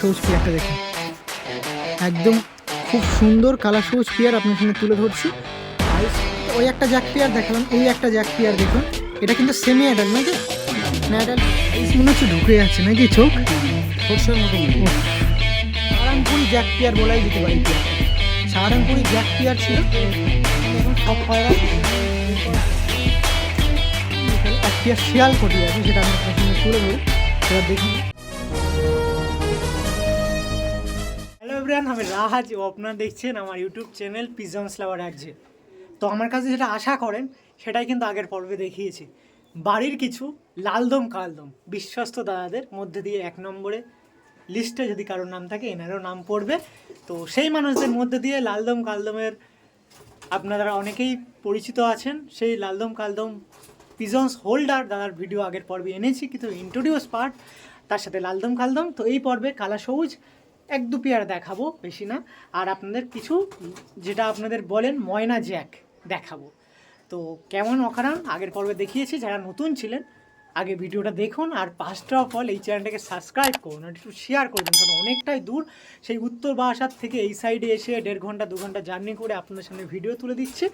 সবুজ পেয়ারটা দেখুন। একদম খুব সুন্দর কালার সবুজ পেয়ার আপনার সামনে তুলে ধরছি। আর ওই একটা জ্যাক পেয়ার দেখালাম এই একটা জ্যাক পেয়ার দেখুন। এটা কিন্তু সেমি অ্যাডাল্ট নাকি না অ্যাডাল্ট মনে হচ্ছে ঢুকে যাচ্ছে নাকি চোখ? সরষের মতো সাহারানপুরি জ্যাক পেয়ার বলাই দিতে পারি। পেয়ার সাহারানপুরি জ্যাক পেয়ার ছিল। এখন সব পায়রা এক পেয়ার শিয়াল কটি আছে সেটা আমি আপনার তুলে ধরি সেটা দেখি আমি রাহাজ ও আপনারা দেখছেন আমার ইউটিউব চ্যানেল পিজন্স লাভার একজে তো আমার কাছে যেটা আশা করেন, সেটাই কিন্তু আগের পর্বে দেখিয়েছি। বাড়ির কিছু লালদম কালদম, বিশ্বস্ত দাদাদের মধ্যে দিয়ে এক নম্বরে লিস্টে যদি কারোর নাম থাকে, এনারও নাম পড়বে। তো সেই মানুষদের মধ্যে দিয়ে লালদম কালদমের আপনারা অনেকেই পরিচিত আছেন, সেই লালদম কালদম পিজন্স হোল্ডার দাদার ভিডিও আগের পর্বে এনেছি, কিন্তু ইন্ট্রোডিউস পার্ট তার সাথে লালদম কালদম। তো এই পর্বে কালা সবুজ এক দু পেয়ার দেখাবো, বেশি না। আর আপনাদের কিছু, যেটা আপনাদের বলেন, ময়না জ্যাক দেখাবো। তো কেমন অকারণ, আগের পর্বে দেখিয়েছি, যারা নতুন ছিলেন, আগে ভিডিওটা দেখুন, আর পাঁচটা অফ অল এই চ্যানেলটাকে সাবস্ক্রাইব করুন, আর একটু শেয়ার করবেন কারণ অনেকটাই দূর। সেই উত্তর বাসার থেকে এই সাইডে এসে দেড় ঘণ্টা, দু ঘণ্টা জার্নি করে আপনাদের সামনে ভিডিও তুলে দিচ্ছে।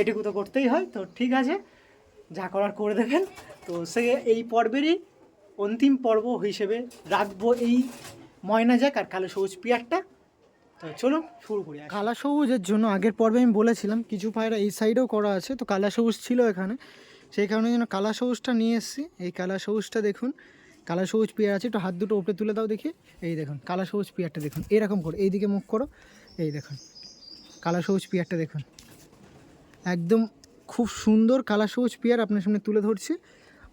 এটুকু তো করতেই হয়। তো ঠিক আছে, যা করার করে দেবেন। তো সে এই পর্বেরই অন্তিম পর্ব হিসেবে রাখব এই ময়না যাক আর কালো সবুজ পিয়ারটা। তো চলুন শুরু করি কালা সবুজের জন্য আগের পর্বে আমি বলেছিলাম, কিছু পায়রা এই সাইডেও করা আছে, তো কালা সবুজ ছিল এখানে। সেই কারণে যেন কালা সবুজটা নিয়ে এসেছি। এই কালা সবুজটা দেখুন, কালা সবুজ পেয়ার আছে, একটু হাত দুটো উপরে তুলে দাও দেখি। এই দেখুন, কালা সবুজ পেয়ারটা দেখুন, এরকম করে, এইদিকে মুখ করো। এই দেখুন, কালা সবুজ পেয়ারটা দেখুন। একদম খুব সুন্দর কালা সবুজ পেয়ার আপনার সামনে তুলে ধরছি।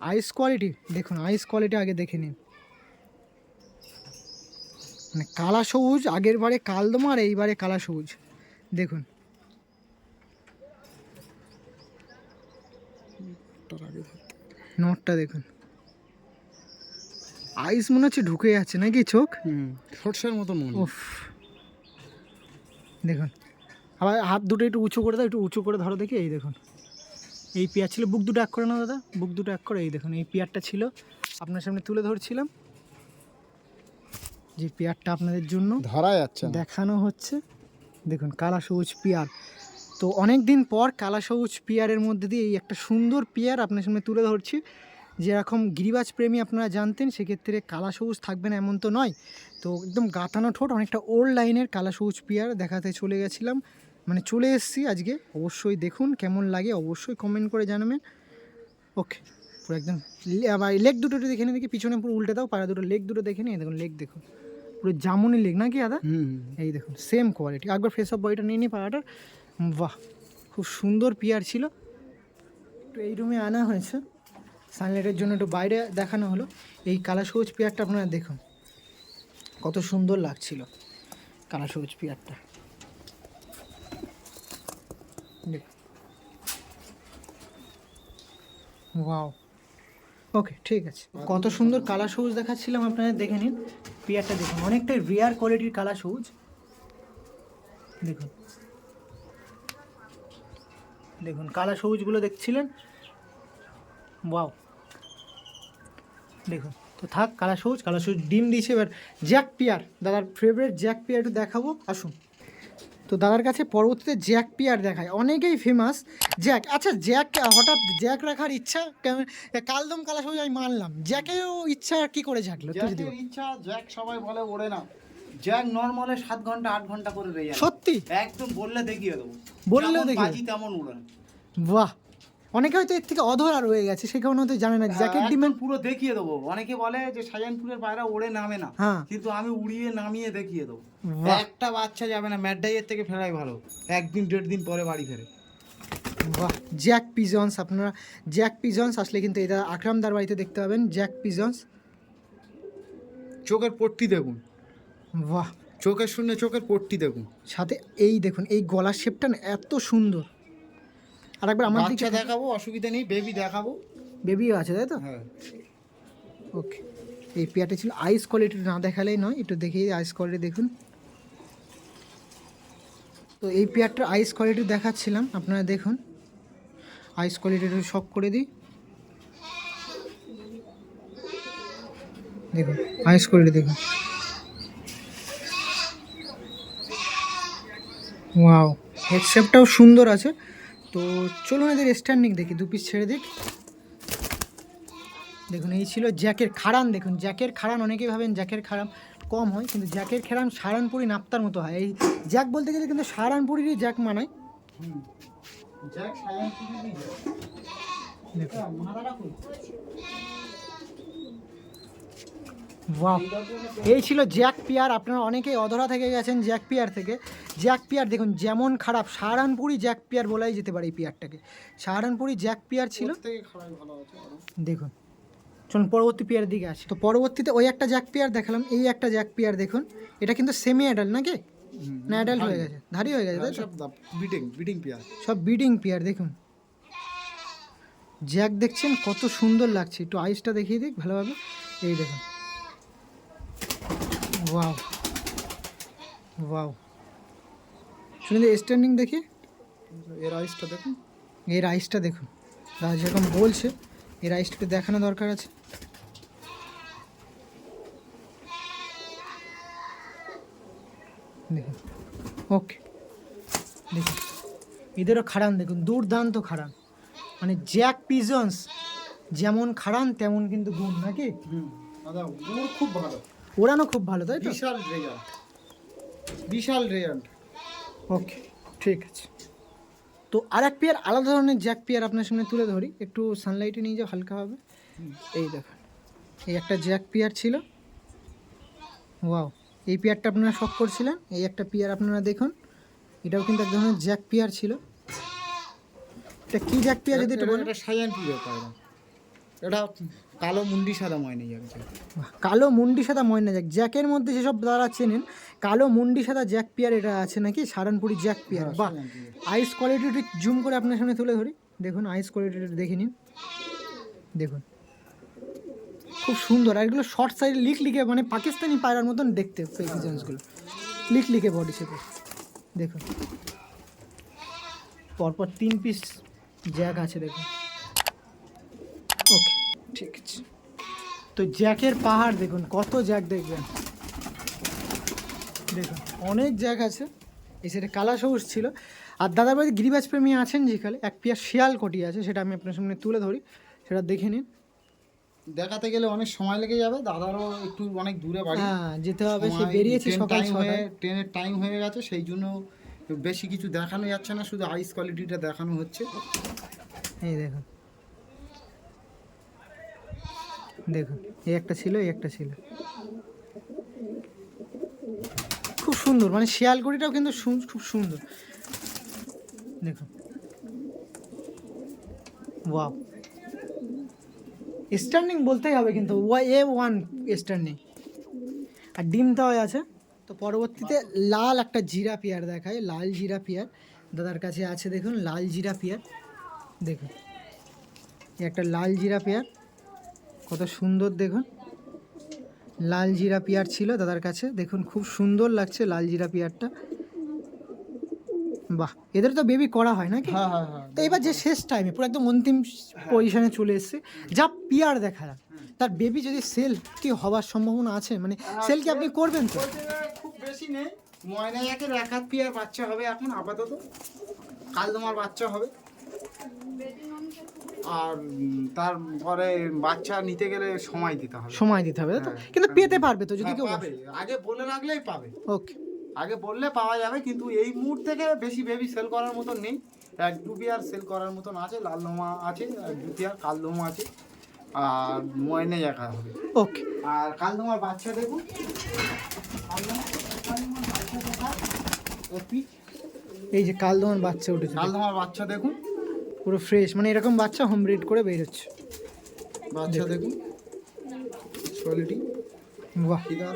আইস কোয়ালিটি দেখুন আইস কোয়ালিটি আগে দেখে নিন। মানে কালা সবুজ আগের বারে কালদমা আর এইবারে কালা সবুজ। দেখুন। নটটা দেখুন। আইস মনে হচ্ছে ঢুকে যাচ্ছে নাকি চোখ? সরষের মতো মনে দেখুন। আবার হাত দুটো একটু উঁচু করে দাও একটু উঁচু করে ধরো দেখি এই দেখুন। এই পেয়ার ছিল বুক দুটো এক করে না দাদা বুক দুটো এক করে এই দেখুন এই পেয়ারটা ছিল। আপনার সামনে তুলে ধরছিলাম। যে পেয়ারটা আপনাদের জন্য ধরা যাচ্ছে দেখানো হচ্ছে। দেখুন কালা সবুজ পেয়ার। তো অনেক দিন পর কালা সবুজ পেয়ারের মধ্যে দিয়ে এই একটা সুন্দর পেয়ার আপনার সামনে তুলে ধরছি। যেরকম গিরিবাজ প্রেমী আপনারা জানতেন সেক্ষেত্রে কালা সবুজ থাকবে না এমন তো নয়। তো একদম গাঁথানো ঠোঁট অনেকটা ওল্ড লাইনের কালা সবুজ পেয়ার দেখাতে চলে গেছিলাম। মানে চলে এসেছি আজকে। অবশ্যই দেখুন কেমন লাগে অবশ্যই কমেন্ট করে জানাবেন। ওকে পুরো একদম আবার লেগ দুটো দেখে নিই দেখি পিছনে পুরো উল্টে দাও পাড়া দুটো লেগ দুটো দেখে নিই দেখুন লেগ দেখুন। পুরো জামুনি লেগ নাকি দাদা হুম এই দেখুন সেম কোয়ালিটি একবার ফ্রেশ অফ বডিটা নিয়ে নিই পাড়াটার। বাহ খুব সুন্দর পিয়ার ছিল। একটু এই রুমে আনা হয়েছে। সানলাইটের জন্য একটু বাইরে দেখানো হলো। এই কালা সবুজ পেয়ারটা আপনারা দেখুন। কত সুন্দর লাগছিল কালা সবুজ পেয়ারটা ওয়াও ওকে ঠিক আছে। কত সুন্দর কালা সবুজ দেখাচ্ছিলাম আপনারা দেখে নিন। পেয়ারটা দেখুন, অনেকটাই রেয়ার কোয়ালিটির কালা সবুজ। দেখুন। দেখুন কালা সবুজগুলো দেখছিলেন? ওয়াও দেখুন, তো থাক কালা সবুজ কালা সবুজ, ডিম দিয়েছে, এবার জ্যাক পিয়ার দাদার ফেভারিট জ্যাক পিয়ার একটু দেখাবো, আসুন। তো দাদার কাছে পরবর্তীতে জ্যাক পিয়ার দেখায়। অনেকেই ফেমাস জ্যাক। আচ্ছা জ্যাক হঠাৎ জ্যাক রাখার ইচ্ছা কালদম কালা সবাই আমি মানলাম। জ্যাকেও ইচ্ছা কি করে জ্যাকের ইচ্ছা জ্যাক সবাই বলে ওড়ে না। জ্যাক নর্মালে সাত ঘণ্টা আট ঘণ্টা করে রয়ে সত্যি? একদম বললে দেখিয়ে দেবো। বললেও দেখি তেমন উড়ে বাহ! অনেকে হয়তো এর থেকে অধরা রয়ে গেছে সে কারণে হয়তো জানে না জ্যাকেট ডিমেন্ট পুরো দেখিয়ে দেবো। অনেকে বলে যে শাহজাহানপুরের পায়রা ওড়ে নামে না হ্যাঁ। কিন্তু আমি উড়িয়ে নামিয়ে দেখিয়ে দেবো। একটা বাচ্চা যাবে না ম্যাডাইয়ের থেকে ফেরাই ভালো। একদিন দেড় দিন পরে বাড়ি ফেরে। বাহ জ্যাক পিজন্স আপনারা জ্যাক পিজন্স আসলে কিন্তু এটা আকরামদার বাড়িতে দেখতে পাবেন জ্যাক পিজন্স চোখের পট্টি দেখুন। বাহ। চোখের শূন্য চোখের পট্টি দেখুন। সাথে এই দেখুন এই গলার শেপটা না এত সুন্দর। আর একবার আমার বাচ্চা দেখাবো অসুবিধা নেই বেবি দেখাবো। বেবিও আছে তাই তো? হ্যাঁ। ওকে এই পেয়ারটা ছিল আইস কোয়ালিটি না দেখালেই নয় একটু দেখেই আইস কোয়ালিটি দেখুন। তো এই পেয়ারটার আইস কোয়ালিটি দেখাচ্ছিলাম আপনারা দেখুন। আইস কোয়ালিটিটা শক করে দিই। দেখুন আইস কোয়ালিটি দেখুন। ওয়াও হেডশেপটাও সুন্দর আছে। তো চলুন এদের স্ট্যান্ডিং দেখি দু পিস ছেড়ে দিক। দেখুন এই ছিল জ্যাকের খাড়ান দেখুন জ্যাকের খাড়ান অনেকেই ভাবেন জ্যাকের খাড়ান কম হয় কিন্তু জ্যাকের খাড়ান সারানপুরি নাপ্তার মতো হয়। এই জ্যাক বলতে গেলে কিন্তু সারানপুরিরই জ্যাক মানায় এই ছিল জ্যাক পিয়ার। আপনারা অনেকেই অধরা থেকে গেছেন জ্যাক পিয়ার থেকে। জ্যাক পিয়ার দেখুন যেমন খারাপ সাহারানপুরি জ্যাক পিয়ার বলাই যেতে পারে এই পিয়ারটাকে। সাহারানপুরি জ্যাক পিয়ার ছিল। দেখুন চলুন পরবর্তী পেয়ার দিকে আসি। তো পরবর্তীতে ওই একটা জ্যাক পেয়ার দেখালাম এই একটা জ্যাক পেয়ার দেখুন এটা কিন্তু সেমি অ্যাডাল্ট নাকি না অ্যাডাল্ট হয়ে গেছে ধারি হয়ে গেছে সব বিটিং পেয়ার। সব বিডিং পেয়ার দেখুন। জ্যাক দেখছেন কত সুন্দর লাগছে একটু আইসটা দেখিয়ে দিক ভালোভাবে। এই দেখুন। Wow wow. শুনে স্ট্যান্ডিং দেখি। এর আইসটা দেখুন। এর আইসটা দেখুন। দাদা যেরকম বলছে এর আইসটাকে দেখানো দরকার আছে। দেখুন। ওকে দেখুন। এদেরও খাড়ান দেখুন। দুর্দান্ত খাড়ান। মানে জ্যাক পিজন্স যেমন খাড়ান তেমন কিন্তু গুণ নাকি? খুব ভালো। ওড়ানো খুব ভালো তাই তো? বিশাল রেজাল্ট বিশাল রেজাল্ট ওকে ঠিক আছে। তো আর এক পেয়ার আলাদা ধরনের জ্যাক পেয়ার আপনার সামনে তুলে ধরি। একটু সানলাইটে নিয়ে যাও হালকাভাবে এই দেখুন এই একটা জ্যাক পেয়ার ছিল। ওয়াও এই পেয়ারটা আপনারা শখ করছিলেন এই একটা পেয়ার আপনারা দেখুন। এটাও কিন্তু এক ধরনের জ্যাক পেয়ার ছিল। এটা কী জ্যাক পেয়ার যদি একটু বলেন? এটা সায়ান পায়রা এটা কালো মুন্ডি সাদা ময়না জ্যাক কালো মুন্ডি সাদা ময়না জ্যাক জ্যাকের মধ্যে যেসব দ্বারা চেনেন কালো মুন্ডি সাদা জ্যাক পিয়ার এটা আছে নাকি? Saharanpuri jack pair. বাহ আইস কোয়ালিটি জুম করে আপনার সামনে তুলে ধরি। দেখুন আইস কোয়ালিটিটা দেখে নিন। দেখুন। খুব সুন্দর। আর এগুলো শর্ট সাইড লিক লিকে মানে পাকিস্তানি পায়রার মতন দেখতে পিজন্সগুলো লিক লিকে বডি শেপে দেখুন। পরপর তিন পিস জ্যাক আছে দেখুন ওকে ঠিক আছে তো জ্যাকের পাহাড় দেখুন কত জ্যাক দেখবেন। দেখুন অনেক জ্যাক আছে। এই সেটা কালা সবুজ ছিল। আর দাদার বাড়ি গিরিবাজ প্রেমী আছেন যেখানে এক পিয়া শিয়াল কটি আছে সেটা আমি আপনার সামনে তুলে ধরি সেটা দেখে নিন। দেখাতে গেলে অনেক সময় লেগে যাবে দাদারও একটু অনেক দূরে বাড়ি। হ্যাঁ যেতে হবে সে বেরিয়েছে সকাল টাইম হয়ে ট্রেনের টাইম হয়ে গেছে সেই জন্য বেশি কিছু দেখানো যাচ্ছে না শুধু আইস কোয়ালিটিটা দেখানো হচ্ছে। এই দেখুন। দেখুন, এই একটা ছিল, এই একটা ছিল। খুব সুন্দর মানে শিয়ালকুড়িটাও কিন্তু খুব সুন্দর। দেখুন। ওয়াও। স্ট্যান্ডিং বলতেই হবে কিন্তু ওয়াই এ ওয়ান স্ট্যান্ডিং। আর ডিম দেওয়া আছে, তো পরবর্তীতে লাল একটা জিরা পেয়ার দেখায় লাল জিরা পেয়ার দাদার কাছে আছে, দেখুন, লাল জিরা পেয়ার দেখুন একটা লাল জিরা পেয়ার কত সুন্দর দেখুন। লাল জিরা পেয়ার ছিল দাদার কাছে। দেখুন খুব সুন্দর লাগছে লাল জিরা পেয়ারটা। বাহ এদের তো বেবি করা হয় নাকি? হ্যাঁ হ্যাঁ হ্যাঁ। তো এবার যে শেষ টাইমে পুরো একদম অন্তিম পজিশনে চলে এসেছে। যা পিয়ার দেখালাম। তার বেবি যদি সেল কি হওয়ার সম্ভাবনা আছে মানে সেল কি আপনি করবেন তো? খুব বেশি নেই। ময়না একের এক হাত পিয়ার বাচ্চা হবে এখন আপাতত। কাল তোমার বাচ্চা হবে। আর তারপরে বাচ্চা নিতে গেলে সময় দিতে হবে। সময় দিতে হবে তো? হ্যাঁ। কিন্তু পেতে পারবে তো যদি হ্যাঁ, কেউ পাবে। আগে বলে রাখলেই পাবে। ওকে। আগে বললে পাওয়া যাবে কিন্তু এই মুহূর্ত থেকে বেশি বেবি সেল করার মতন নেই। এক দু পেয়ার সেল করার মতন আছে লাল লোমা আছে এক দু পেয়ার কাল লোমা আছে আর ময়নে একা হবে। ওকে। আর কাল তোমার বাচ্চা দেখুন? এই যে কাল তোমার বাচ্চা উঠেছে। কাল তোমার বাচ্চা দেখুন। পুরো ফ্রেশ মানে এরকম বাচ্চা হোম ব্রিড করে বের হচ্ছে। বাচ্চা দেখুন। কোয়ালিটি বাহ। ফিদার।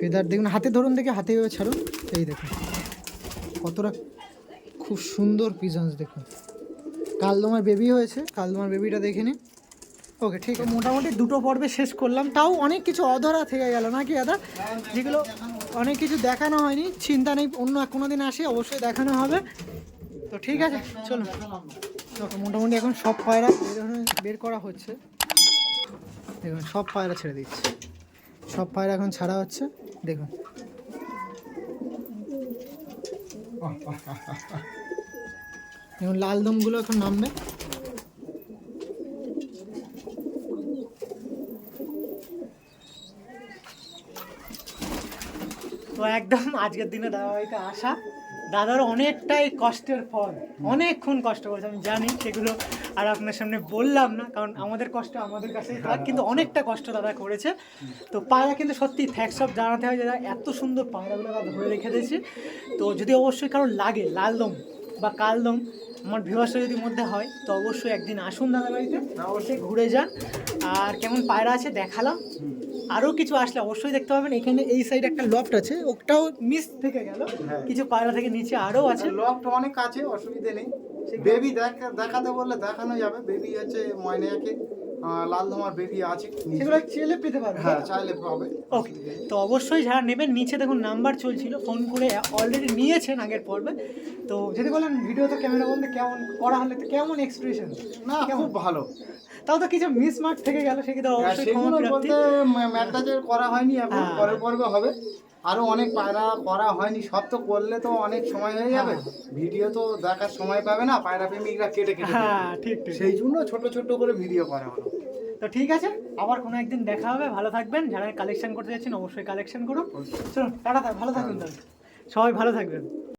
ফেদার দেখুন হাতে ধরুন দেখে হাতে ছাড়ুন। এই দেখুন। কতটা খুব সুন্দর পিজন্স দেখুন। কাল তোমার বেবি হয়েছে। কাল তোমার বেবিটা দেখে নিন। ওকে ঠিক আছে। মোটামুটি দুটো পর্বে শেষ করলাম। তাও অনেক কিছু অধরা থেকে গেল নাকি দাদা? যেগুলো অনেক কিছু দেখানো হয়নি। চিন্তা নেই অন্য কোনো দিন আসে অবশ্যই দেখানো হবে। তো ঠিক আছে চলুন। ওকে মোটামুটি এখন সব পায়রা বের করা হচ্ছে। দেখুন, সব পায়রা ছেড়ে দিচ্ছে। সব পায়রা এখন ছাড়া হচ্ছে। দেখুন। দেখুন, লাল দমগুলো এখন নামবে। তো একদম আজকের দিনে দাদাবাড়িতে আসা দাদার অনেকটাই কষ্টের ফল অনেকক্ষণ কষ্ট করেছে, আমি জানি সেগুলো আর আপনার সামনে বললাম না, কারণ আমাদের কষ্ট আমাদের কাছে কিন্তু অনেকটা কষ্ট দাদা করেছে। তো পায়রা কিন্তু সত্যি থ্যাক্স সব জানাতে হয় যে এত সুন্দর পায়রাগুলো দাদা ধরে রেখে দিয়েছে। তো যদি অবশ্যই কারোর লাগে, লালদম বা কালদম, আমার ভিউয়ার্সটা যদি মধ্যে হয়, তো অবশ্যই একদিন আসুন দাদা বাড়িতে, অবশ্যই ঘুরে যান। আর কেমন পায়রা আছে দেখালাম। আরও কিছু আসলে অবশ্যই দেখতে পাবেন। এখানে এই সাইড একটা লফট আছে, ওটাও মিস থেকে গেল। কিছু পায়রা থেকে নিচে আরও আছে। লফট অনেক আছে, অসুবিধে নেই। বেবি দেখাতে বললে দেখানো যাবে। বেবি হচ্ছে ময়নাকে। লাল ধোমার বেবি আছে। সেগুলো চেলে পেতে পারবেন হ্যাঁ চাইলে পাবে। ওকে তো অবশ্যই যারা নেবেন নিচে দেখুন নাম্বার চলছিল ফোন করে অলরেডি নিয়েছেন আগের পর্বে। তো যদি বলেন ভিডিও তো ক্যামেরা বন্ধে কেমন করা হলে তো কেমন এক্সপ্রেশন না খুব ভালো। তাও তো কিছু মিসমার্ক থেকে গেল সেক্ষেত্রে হ্যাঁ, অবশ্যই ক্ষমা প্রার্থী ম্যাটটাজের করা হয়নি এখন হ্যাঁ। পরের পর্বে হবে। আরও অনেক পায়রা করা হয়নি সব তো করলে তো অনেক সময় হয়ে যাবে। ভিডিও তো দেখার সময় পাবে না পায়রা প্রেমিকরা কেটে কেটে হ্যাঁ ঠিক ঠিক। সেই জন্য ছোট ছোট করে ভিডিও করা হলো। তো ঠিক আছে আবার কোনো একদিন দেখা হবে ভালো থাকবেন। যারা কালেকশন করতে যাচ্ছেন অবশ্যই কালেকশন করুন। চলুন টাটা ভালো থাকবেন দাদা সবাই ভালো থাকবেন।